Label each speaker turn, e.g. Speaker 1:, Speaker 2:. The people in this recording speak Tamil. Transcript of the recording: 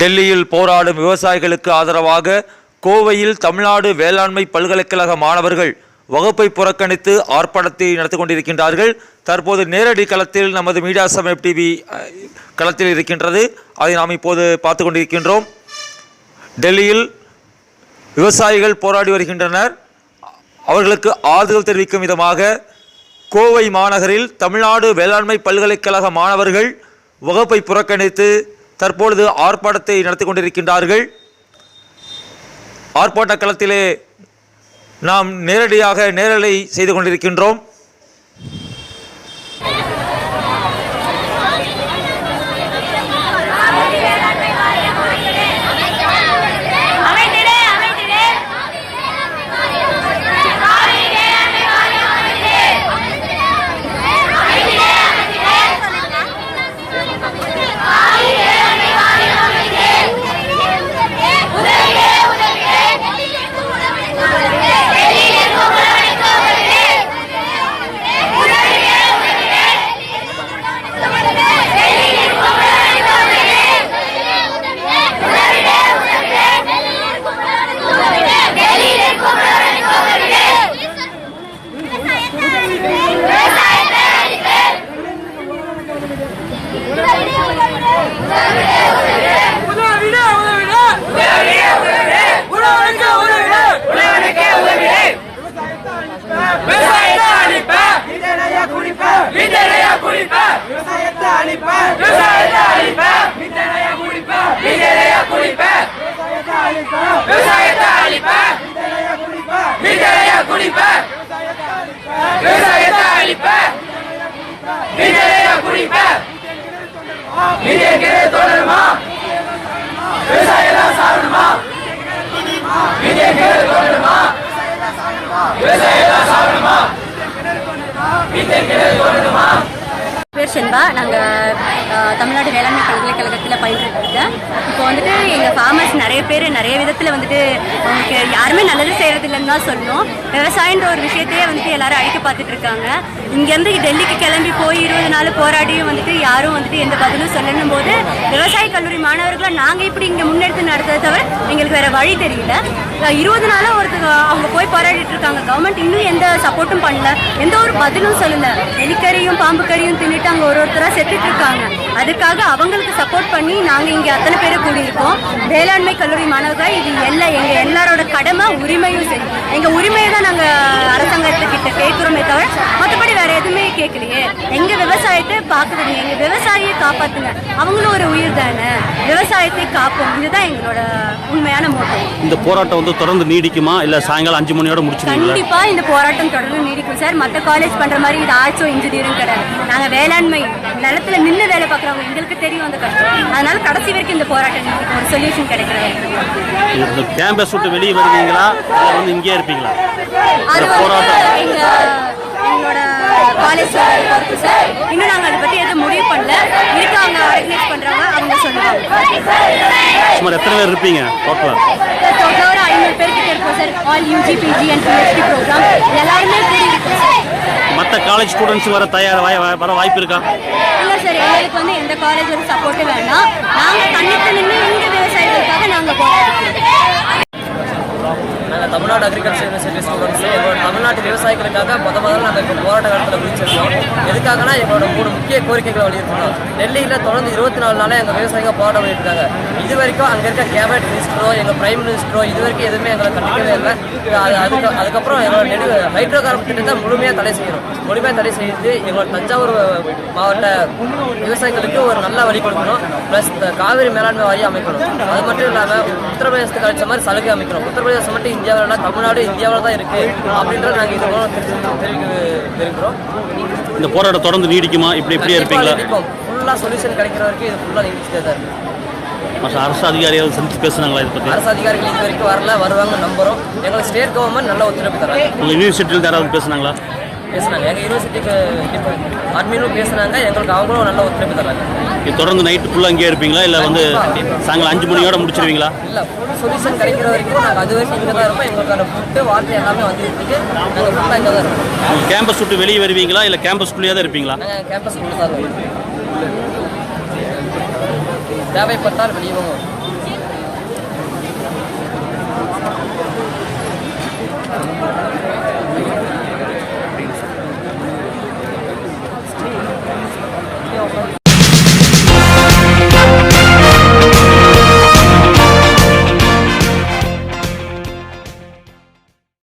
Speaker 1: டெல்லியில் போராடும் விவசாயிகளுக்கு ஆதரவாக கோவையில் தமிழ்நாடு வேளாண்மை பல்கலைக்கழக மாணவர்கள் வகுப்பை புறக்கணித்து ஆர்ப்பாட்டத்தை நடத்தி கொண்டிருக்கின்றார்கள். தற்போது நேரடி களத்தில் நமது மீடியா சமயம் டிவி களத்தில் இருக்கின்றது. அதை நாம் இப்போது பார்த்து கொண்டிருக்கின்றோம். டெல்லியில் விவசாயிகள் போராடி வருகின்றனர். அவர்களுக்கு ஆறுதல் தெரிவிக்கும் விதமாக கோவை மாநகரில் தமிழ்நாடு வேளாண்மை பல்கலைக்கழக மாணவர்கள் வகுப்பை புறக்கணித்து தற்பொழுது ஆர்ப்பாட்டத்தை நடத்தி கொண்டிருக்கின்றார்கள். ஆர்ப்பாட்ட களத்திலே நாம் நேரடியாக நேரலை செய்து கொண்டிருக்கின்றோம்.
Speaker 2: விவசாயத்தை அழிப்ப
Speaker 3: விவசாயத்தை அழிப்ப
Speaker 2: விவசாயத்தை அழிப்ப
Speaker 3: விதனைய குடிப்ப
Speaker 2: விதைக்கிறது தொடருமா விவசாயம் சாகணுமா விதைக்கிறது தொடருமா விவசாயம் சாகணுமா விதைக்கிறது தொடருமா
Speaker 4: பேர் செண்பா நாங்கள் தமிழ்நாடு வேளாண்மை பல்கலைக்கழகத்தில் பயின்று இப்போ வந்துட்டு எங்கள் ஃபார்மர்ஸ் நிறைய பேர் நிறைய விதத்தில் வந்துட்டு அவங்களுக்கு யாருமே நல்லது செய்கிறதில்லன்னு தான் சொல்லணும். விவசாயன்ற ஒரு விஷயத்தையே வந்துட்டு எல்லாரும் அழிக்க பார்த்துட்டு இருக்காங்க. இங்கேருந்து டெல்லிக்கு கிளம்பி போய் இருபது நாள் போராடியும் வந்துட்டு யாரும் வந்துட்டு எந்த பதிலும் சொல்லணும் போது விவசாய கல்லூரி மாணவர்களை நாங்கள் இப்படி இங்கே முன்னெடுத்து நடத்துறதை தவிர எங்களுக்கு வேறு வழி தெரியல. இருபது நாளாக ஒருத்தர் அவங்க போய் போராடிட்டு இருக்காங்க. கவர்மெண்ட் இன்னும் எந்த சப்போர்ட்டும் பண்ணல. எந்த ஒரு பதிலும் சொல்லல. எலிக்கறியும் பாம்பு கறியும் தின்னுட்டு அங்கே ஒரு ஒருத்தராக செத்துட்டு இருக்காங்க. அதுக்காக அவங்களுக்கு சப்போர்ட் பண்ணி நாங்கள் இங்கே அத்தனை பேரை கூடியிருக்கோம். வேளாண்மை கல்லூரி மாணவர்கள் இது எல்லாம் எங்கள் எல்லாரோட கடமை உரிமையும் சரி. எங்கள் உரிமையை தான் நாங்கள் அரசாங்கத்துக்கிட்ட கேட்குறோமே தவிர எதுவுமே கேட்கலையே. எங்கள் விவசாயத்தை பார்க்குறீங்க எங்கள் விவசாயியை காப்பாற்றுங்க அவங்களும் ஒரு உயிர் தானே. விவசாயத்தை காப்போம். இதுதான் எங்களோட உண்மையான மோட்டம்
Speaker 5: இந்த போராட்டம் வந்து தொடர்ந்து நீடிக்குமா? இல்ல சாயங்காலம் அஞ்சு மணியோட முடிச்சிருவீங்களா
Speaker 4: கண்டிப்பா இந்த போராட்டம் தொடர்ந்து நீடிக்கும் சார். மற்ற காலேஜ் பண்ற மாதிரி இது ஆர்ட்ஸோ இன்ஜினியரிங் கிடையாது. நாங்க வேளாண்மை நிலத்துல நின்று வேலை பார்க்குறவங்க எங்களுக்கு தெரியும் அந்த கஷ்டம். அதனால கடைசி வரைக்கும் இந்த போராட்டம். ஒரு சொல்யூஷன் கிடைக்கிற வரைக்கும்
Speaker 5: கேம்பஸ் விட்டு வெளியே வருவீங்களா? இல்ல வந்து இங்கேயே இருப்பீங்களா? போராட்டம்.
Speaker 4: எங்க காலேஜ் இன்னும் நாங்க அதை பத்தி எதுவும் முடிவு பண்ணல. இருக்காங்க ஆர்கனைஸ் பண்றவங்க அவங்க சொல்லுவாங்க
Speaker 5: சுமார் எத்தனை பேர் இருப்பீங்க? டோட்டலா
Speaker 4: டோட்டலாக ஒரு ஐநூறு பேர்கிட்ட இருக்கோம் sir. All UG PG and PhD program எல்லாருமே கூடி இருக்கோம் சார்.
Speaker 5: மற்ற காலேஜ் ஸ்டூடெண்ட்ஸ் வர தயார் வர வாய்ப்பு இருக்கா?
Speaker 4: இல்ல சார் எங்களுக்கு வந்து எந்த காலேஜோட சப்போர்ட் வேணாம் நாங்க தண்ணிக்கு நின்று இந்த விவசாயிகளுக்காக நாங்க போராடுறோம்.
Speaker 6: நாங்கள் தமிழ்நாடு அக்ரிகல்ச்சர் யூனிவர்சிட்டி ஸ்டூடெண்ட்ஸ் எங்களோட தமிழ்நாட்டு விவசாயிகளுக்காக முத முதல்ல நாங்கள் இப்போ போராட்ட காலத்தில் முடிச்சிருக்கோம் எதுக்காகனா எங்களோட மூணு முக்கிய கோரிக்கைகளை வலியுறுத்தணும் டெல்லியில் தொடர்ந்து இருபத்தி நாலு நாளாக எங்கள் விவசாயிகள் போராட்டம் பண்ணியிருக்காங்க இது வரைக்கும் அங்கே இருக்க கேபினட் மினிஸ்டரோ எங்கள் பிரைம் மினிஸ்டரோ இது வரைக்கும் எதுவுமே எங்களை கண்டிக்கவே இல்லை. அது அதுக்கு அதுக்கப்புறம் எங்களோட நெடு ஹைட்ரோ கார்பன் திட்டத்தை முழுமையாக தடை செய்யணும். முழுமையாக தடை செய்து எங்களோட தஞ்சாவூர் மாவட்ட விவசாயிகளுக்கு ஒரு நல்ல வழி கொடுக்கணும். ப்ளஸ் காவிரி மேலாண்மை வாரியம் அமைக்கணும். அது மட்டும் இல்லாமல் உத்தரப்பிரதேசத்துக்கு அழைச்ச மாதிரி சலுகை அமைக்கணும். உத்தரப்பிரதேசம் மட்டும் இந்தியாவில் இல்லை தமிழ்நாடு இந்தியாவில் தான் இருக்கு அப்படின்றத நாங்கள் இது மூலம் தெரிவிக்க தெரிவிக்க இருக்கிறோம்
Speaker 5: இந்த போராட்டம் தொடர்ந்து நீடிக்குமா? இப்படி இப்படியே இருப்பீங்களா?
Speaker 6: ஃபுல்லாக சொல்யூஷன் கிடைக்கிற வரைக்கும் இது ஃபுல்லாக நீடிச்சுட்டே தான் இருக்கு.
Speaker 5: மற்ற அரசு அதிகாரிகள் சந்தித்து பேசுனாங்களா இதை பற்றி
Speaker 6: அரசு அதிகாரிகள் இது வரைக்கும் வரல வருவாங்க நம்புறோம். எங்களுக்கு ஸ்டேட் கவர்மெண்ட் நல்ல ஒத்துழைப்பு தராங்க
Speaker 5: உங்கள் யூனிவர்சிட்டியில் யாராவது பேசுனாங்களா?
Speaker 6: பேசுனாங்க எங்கள் யூனிவர்சிட்டிக்கு அட்மினும் பேசுனாங்க எங்களுக்கு அவங்களும் நல்ல ஒத்துழைப்பு தராங்க
Speaker 5: தொடர்ந்து நைட்டு ஃபுல்லாக அங்கேயே இருப்பீங்களா? இல்லை வந்து சாயங்காலம் அஞ்சு மணியோட முடிச்சிருவீங்களா?
Speaker 6: இல்லை சொல்யூஷன் கிடைக்கிற வரைக்கும் நாங்கள் அது வரைக்கும் இங்கே தான் இருப்போம். எங்களுக்கான ஃபுட்டு வாட்டர் எல்லாமே வந்துட்டு நாங்கள் ஃபுல்லாக இங்கே தான் இருக்கோம்
Speaker 5: கேம்பஸ் விட்டு வெளியே வருவீங்களா? இல்லை கேம்பஸ்குள்ளேயே தான் இருப்பீங்களா?
Speaker 6: நாங்கள் கேம்பஸ்குள்ளே தான் இருக்கோம் தேவைப்பட்டால் வெளியே வாங்க